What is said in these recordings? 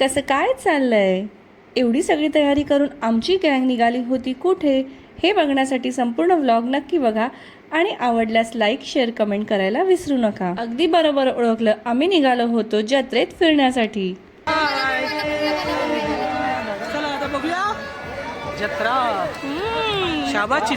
कसं काय चाललंय? एवढी सगळी तयारी करून आमची गँग निघाली होती कुठे? हे बघण्यासाठी संपूर्ण व्लॉग नक्की बघा आणि आवडल्यास लाईक शेअर कमेंट करायला विसरू नका. अगदी बरोबर ओळखलं आम्ही निघालो होतो जत्रेत फिरण्यासाठी. आता बघूया. जत्रा. शाबाची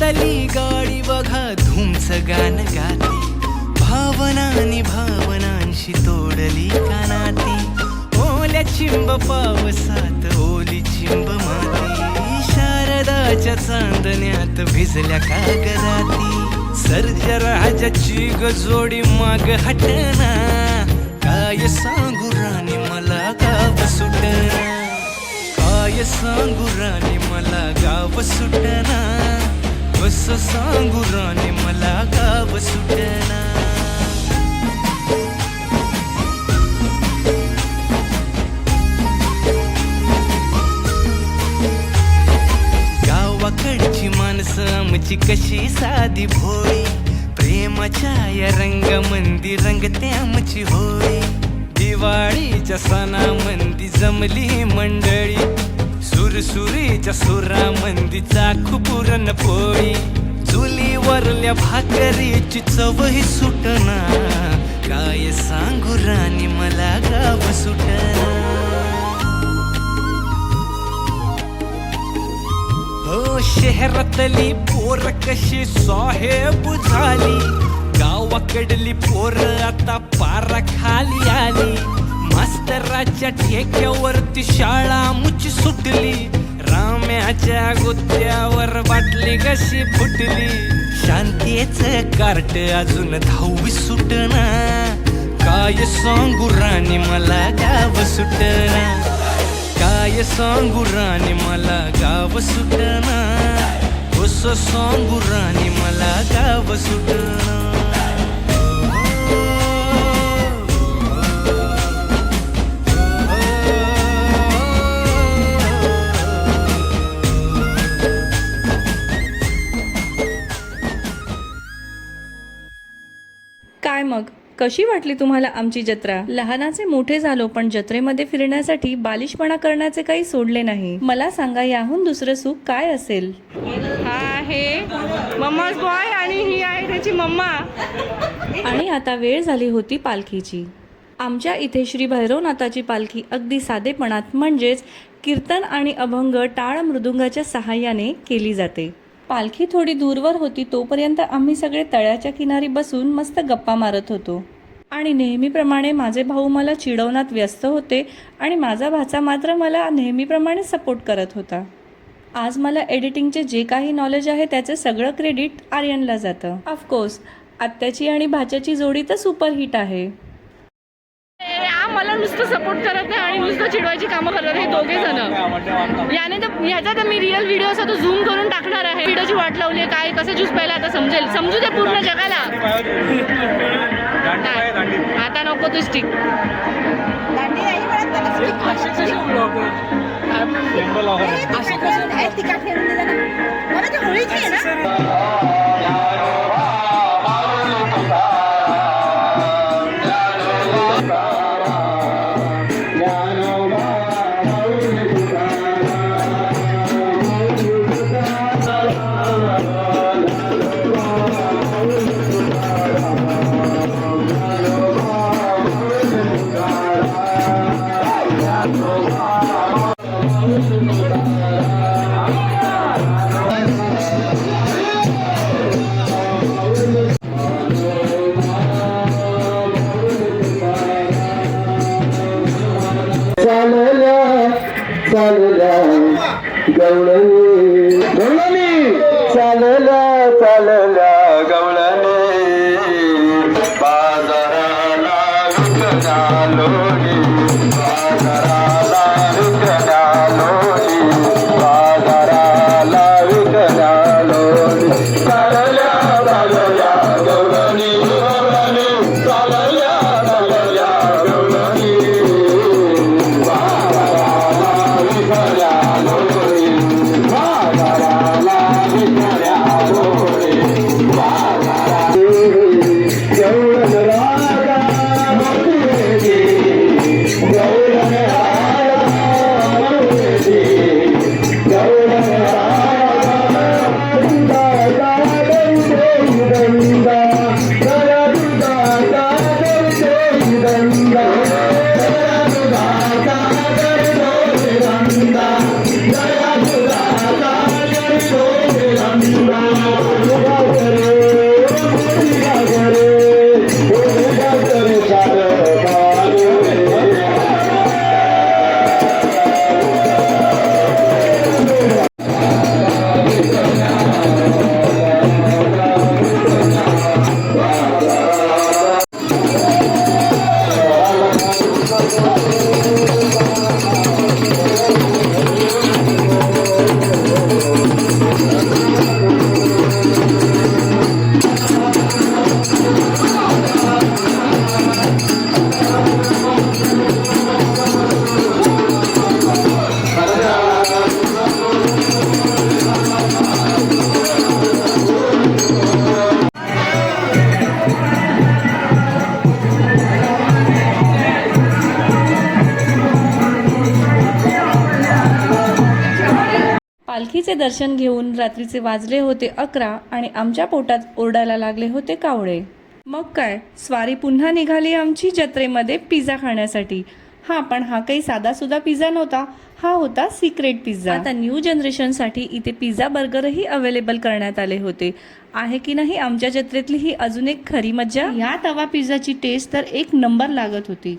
तली गाडी बघा धुमच गाणं गाते. भावनानी भावनांशी तोडली कानाती. ओल्या चिंब पावसात ओली चिंब माती. शारदाच्या चांदण्यात भिजल्या कागदाती. सर्जराजाची गजोडी माग हटना. काय सांगू राणी मला गाव सुटना. काय सांगू राणी मला गाव सुटना. सांगू राणी मला गाव सुटना. गावाकडची माणसं आमची कशी साधी भोळी. प्रेमाच्या या रंगामंदी रंगते आमची होळी. दिवाळीच्या सणामंदी जमली मंडळी. सुरसुरीच्या सुरामंदी खूप पुरण पोळी. चुलीवरल्या भाकरीची चवही सुटना. काय सांगू राणी मला गाव सुटना. हो शहरातली पोर कशी साहेब झाली गावाकडली पोर आता पारा खाली आली. मास्तराच्या ठेक्यावरती शाळा मुची सुटली. राम्याच्या गुत्त्यावर बाटली कशी फुटली? शांतीच कार्ट अजून धावी सुटना. काय सांगू राणी मला गाव सुटना. काय सांगू राणी मला गाव सुटना. कस सांगू राणी मला गाव सुटना. काय मग? कशी वाटली तुम्हाला आमची जत्रा? लहानाचे मोठे झालो पण जत्रेमध्ये फिरण्यासाठी बालिशपणा करण्याचे काही सोडले नाही. मला सांगा याहून दुसरं सुख काय असेल? हा आहे मम्माज बॉय आणि ही आहे त्याची मम्मा. आणि आता वेळ झाली होती पालखीची. आमच्या इथे श्री भैरवनाथाची पालखी अगदी साधेपणात म्हणजेच कीर्तन आणि अभंग टाळ मृदुंगाच्या सहाय्याने केली जाते. पालखी थोडी दूरवर होती तोपर्यंत आम्ही सगळे तळ्याच्या किनारी बसून मस्त गप्पा मारत होतो. आणि नेहमीप्रमाणे माझे भाऊ मला चिडवण्यात व्यस्त होते आणि माझा भाचा मात्र मला नेहमीप्रमाणे सपोर्ट करत होता. आज मला एडिटिंगचे जे काही नॉलेज आहे त्याचं सगळं क्रेडिट आर्यनला जातं. ऑफकोर्स आत्याची आणि भाच्याची जोडी तर सुपरहिट आहे. मला नुसतं सपोर्ट करत आहे आणि नुसतं चिडवायची कामं करत आहे हे दोघे जण. याने तर ह्याचा तर मी रिअल व्हिडिओ असा तो झूम करून टाकणार आहे. व्हिडिओची वाट लावली आहे काय कसं ज्यूस प्यायला आता समजेल. समजू दे पूर्ण जगाला. नाही. आता नको तू स्टिक चालल्या రుద్రజాలోని पालखीचे दर्शन घेऊन रात्रीचे वाजले होते अकरा आणि आमच्या पोटात ओरडायला लागले होते कावळे. मग काय? स्वारी पुन्हा निघाली आमची जत्रेमध्ये पिझ्झा खाण्यासाठी. हा पण हा काही साधा सुद्धा पिझ्झा नव्हता. हा होता सिक्रेट पिझ्झा. आता न्यू जनरेशनसाठी इथे पिझ्झा बर्गरही अवेलेबल करण्यात आले होते. आहे की नाही आमच्या जत्रेतली ही अजून एक खरी मज्जा? या तवा पिझ्झाची टेस्ट तर एक नंबर लागत होती.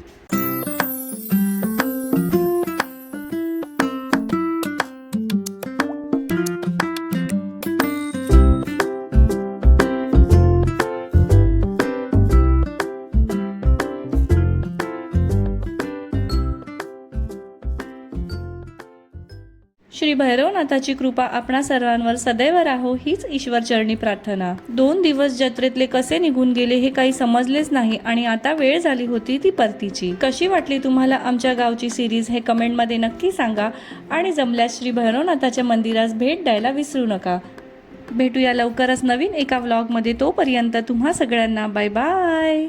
श्री भैरवनाथाची कृपा आपणा सर्वांवर सदैव राहो हीच ईश्वरचरणी प्रार्थना. दोन दिवस जत्रेतले कसे निघून गेले हे काही समजलेच नाही आणि आता वेळ झाली होती ती परतीची. कशी वाटली तुम्हाला आमच्या गावची सिरीज हे कमेंटमध्ये नक्की सांगा आणि जमल्यास श्री भैरवनाथाच्या मंदिरास भेट द्यायला विसरू नका. भेटूया लवकरच नवीन एका व्लॉगमध्ये तोपर्यंत तुम्हा सगळ्यांना बाय बाय.